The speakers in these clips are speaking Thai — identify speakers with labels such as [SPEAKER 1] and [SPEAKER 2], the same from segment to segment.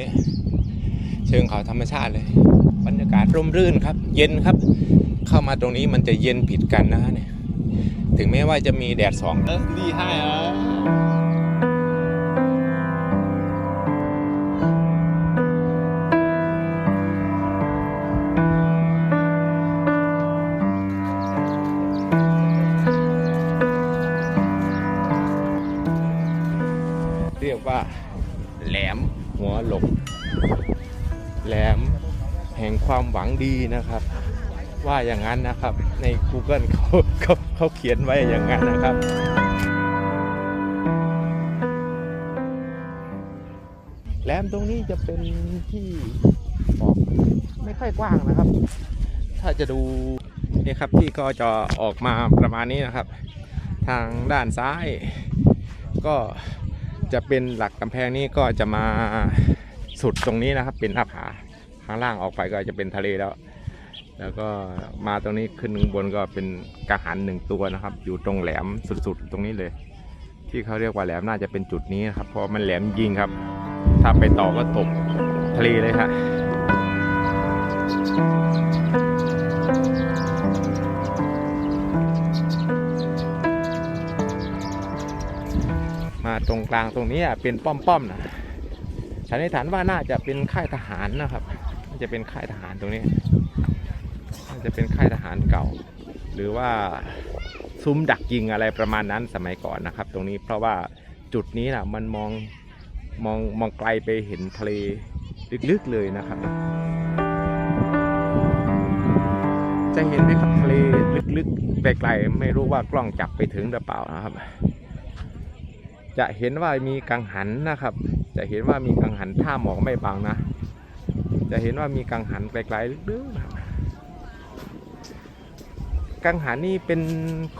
[SPEAKER 1] นี้ เชิงเขาธรรมชาติเลย บรรยากาศร่มรื่นครับ เย็นครับ เข้ามาตรงนี้มันจะเย็นผิดกันนะฮะเนี่ยถึงแม้ว่าจะมีแดดสอง
[SPEAKER 2] Das sind die Haie.
[SPEAKER 1] เรียกว่าแหลม หัวหลง แหลมแห่งความหวังดีนะครับ ว่าอย่างนั้นนะครับ ใน Google เขาเขาเขาเขียนไว้อย่างนั้นนะครับแหลมตรงนี้จะเป็นที่ออกไม่ค่อยกว้างนะครับ ถ้าจะดูนี่ครับที่ก็จะออกมาประมาณนี้นะครับ ทางด้านซ้ายก็ จะเป็นหลักกำแพงนี้ก็จะมาสุดตรงนี้นะครับ เป็นหน้าผาข้างล่างออกไปก็จะเป็นทะเลแล้ว แล้วก็มาตรงนี้ขึ้นข้างบนก็เป็นกระหันหนึ่งตัวนะครับ อยู่ตรงแหลมสุดๆ ตรงนี้เลย ที่เขาเรียกว่าแหลมน่าจะเป็นจุดนี้นะครับ เพราะมันแหลมยิงครับ ถ้าไปต่อก็ตกทะเลเลยครั กลางตรงนี้เป็นป้อมๆนะสันนิษฐานว่าน่าจะเป็นค่ายทหารนะครับน่าจะเป็นค่ายทหารตรงนี้น่าจะเป็นค่ายทหารเก่า หรือว่าซุ้มดักยิงอะไรประมาณนั้นสมัยก่อนนะครับ ตรงนี้เพราะว่าจุดนี้นะมันมองมองมองไกลไปเห็นทะเลลึกๆเลยนะครับ จะเห็นไหมครับทะเลลึกๆไกลๆไม่รู้ว่ากล้องจับไปถึงหรือเปล่านะครับ จะเห็นว่ามีกังหันนะครับ จะเห็นว่ามีกังหันท่าหมอกไม่บังนะ จะเห็นว่ามีกังหันไกลๆลึกๆครับกังหันนี่เป็น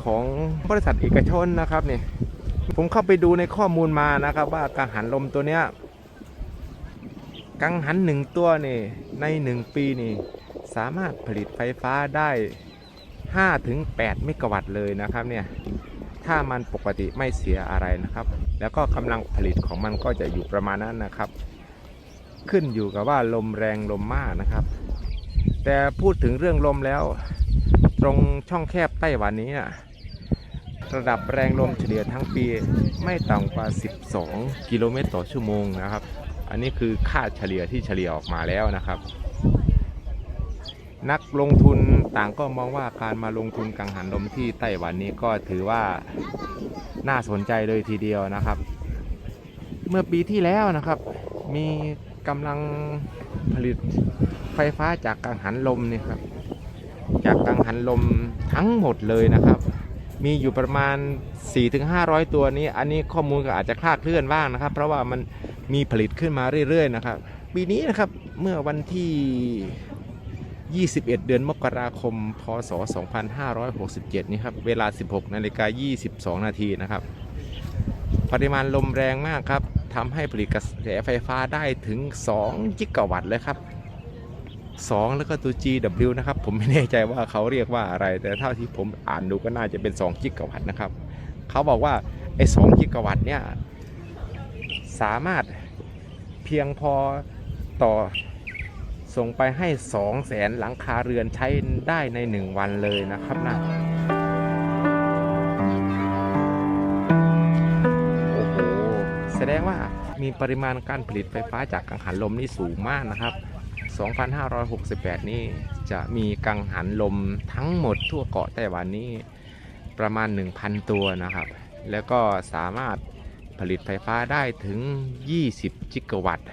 [SPEAKER 1] ของบริษัทเอกชนนะครับเนี่ยผมเข้าไปดูในข้อมูลมานะครับ ว่ากังหันลมตัวเนี้ยกังหันหนึ่งตัวนี่ในหนึ่งปีนี่สามารถผลิตไฟฟ้าได้5ถึง8เมกะวัตต์เลยนะครับเนี่ยถ้ามันปกติไม่เสียอะไรนะครับ แล้วก็กำลังผลิตของมันก็จะอยู่ประมาณนั้นนะครับ ขึ้นอยู่กับว่าลมแรงลมมากนะครับ แต่พูดถึงเรื่องลมแล้ว ตรงช่องแคบไต้หวันนี้นะระดับแรงลมเฉลี่ยทั้งปีไม่ต่ำกว่า 12 กิโลเมตรต่อชั่วโมงนะครับ อันนี้คือค่าเฉลี่ยที่เฉลี่ยออกมาแล้วนะครับ นักลงทุนต่างก็มองว่าการมาลงทุนกังหันลมที่ไต้หวันนี้ก็ถือว่าน่าสนใจเลยทีเดียวนะครับ เมื่อปีที่แล้วนะครับ มีกำลังผลิตไฟฟ้าจากกังหันลมเนี่ยครับ จากกังหันลมทั้งหมดเลยนะครับ มีอยู่ประมาณ 4-500 ตัวนี้ อันนี้ข้อมูลก็อาจจะคลาดเคลื่อนบ้างนะครับ เพราะว่ามันมีผลิตขึ้นมาเรื่อยๆนะครับ ปีนี้นะครับเมื่อวันที่ 21 เดือนมกราคม พศ 2567 นี้ครับ เวลา 16นาฬิกา22 นาทีนะครับ ปริมาณลมแรงมากครับทำให้ผลิตกระแสไฟฟ้าได้ถึง 2 กิกะวัตต์เลยครับ 2 แล้วก็ตัว GW นะครับ ผมไม่แน่ใจว่าเขาเรียกว่าอะไร แต่เท่าที่ผมอ่านดูก็น่าจะเป็น 2 กิกะวัตต์นะครับ เขาบอกว่า ไอ้ 2 กิกะวัตต์เนี่ย สามารถเพียงพอต่อ ส่งไปให้2แสนหลังคาเรือนใช้ได้ใน 1 วันเลยนะครับนะโอ้โห แสดงว่ามีปริมาณการผลิตไฟฟ้าจากกังหันลมนี่สูงมากนะครับ 2568 นี้จะมีกังหันลมทั้งหมดทั่วเกาะไต้หวันนี้ประมาณ 1,000 ตัวนะครับ แล้วก็สามารถผลิตไฟฟ้าได้ถึง 20 จิกะวัตต์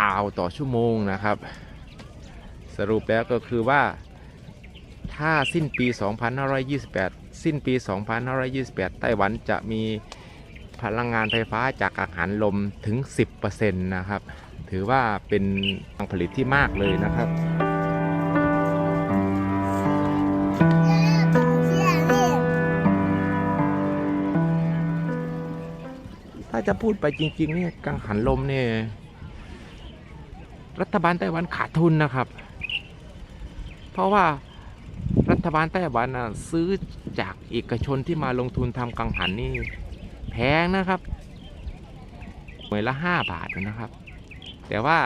[SPEAKER 1] อาวต่อชั่วโมงนะครับ สรุปแล้วก็คือว่า ถ้าสิ้นปี 2528 สิ้นปี 2528 ไต้หวันจะมีพลังงานไฟฟ้าจากกังหันลมถึง 10%นะครับ ถือว่าเป็นการผลิตที่มากเลยนะครับถ้าจะพูดไปจริงๆเนี่ยกังหันลมเนี่ยรัฐบาลไต้หวันขาดทุนนะครับ เพราะว่ารัฐบาลไต้หวันนะซื้อจากเอกชนที่มาลงทุนทำกังหันนี่แพงนะครับหน่วยละ 5 บาทนะครับ แต่ว่า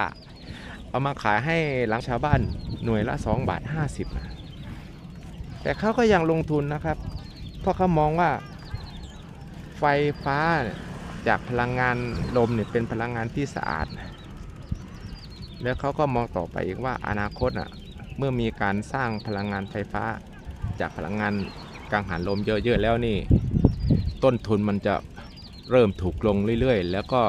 [SPEAKER 1] เอามาขายให้หลังชาวบ้านหน่วยละ 2 บาท 50นะแต่เขาก็ยังลงทุนนะครับ เพราะเขามองว่าไฟฟ้าจากพลังงานลมเนี่ยเป็นพลังงานที่สะอาด แล้วเขาก็มองต่อไปอีกว่าอนาคตอะ เมื่อมีการสร้างพลังงานไฟฟ้า จากพลังงานกังหันลมเยอะๆแล้วนี่ ต้นทุนมันจะเริ่มถูกลงเรื่อยๆ แล้วก็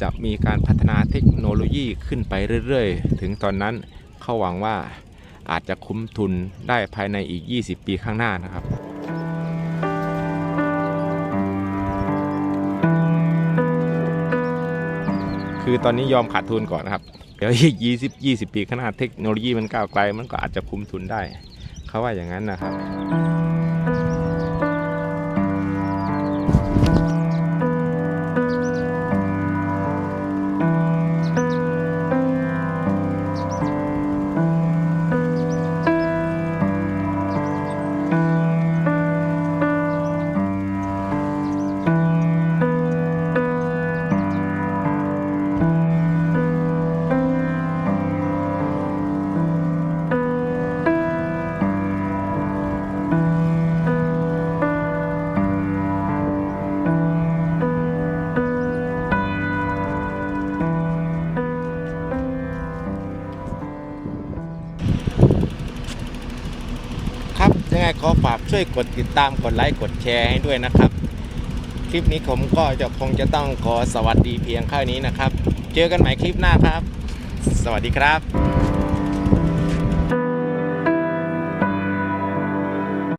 [SPEAKER 1] จะมีการพัฒนาเทคโนโลยีขึ้นไปเรื่อยๆ ถึงตอนนั้นเขาหวังว่าอาจจะคุ้มทุนได้ภายในอีก 20 ปีข้างหน้านะครับคือตอนนี้ยอมขาดทุนก่อนนะครับ เดี๋ยวอีก20 20ปีข้างหน้าเทคโนโลยีมันก้าวไกลมันก็อาจจะคุ้มทุนได้ เขาว่าอย่างนั้นนะครับ ฝากช่วยกดติดตามกดไลค์กดแชร์ให้ด้วยนะครับ คลิปนี้ผมก็จะคงจะต้องขอสวัสดีเพียงเท่านี้นะครับ เจอกันใหม่คลิปหน้าครับ สวัสดีครับ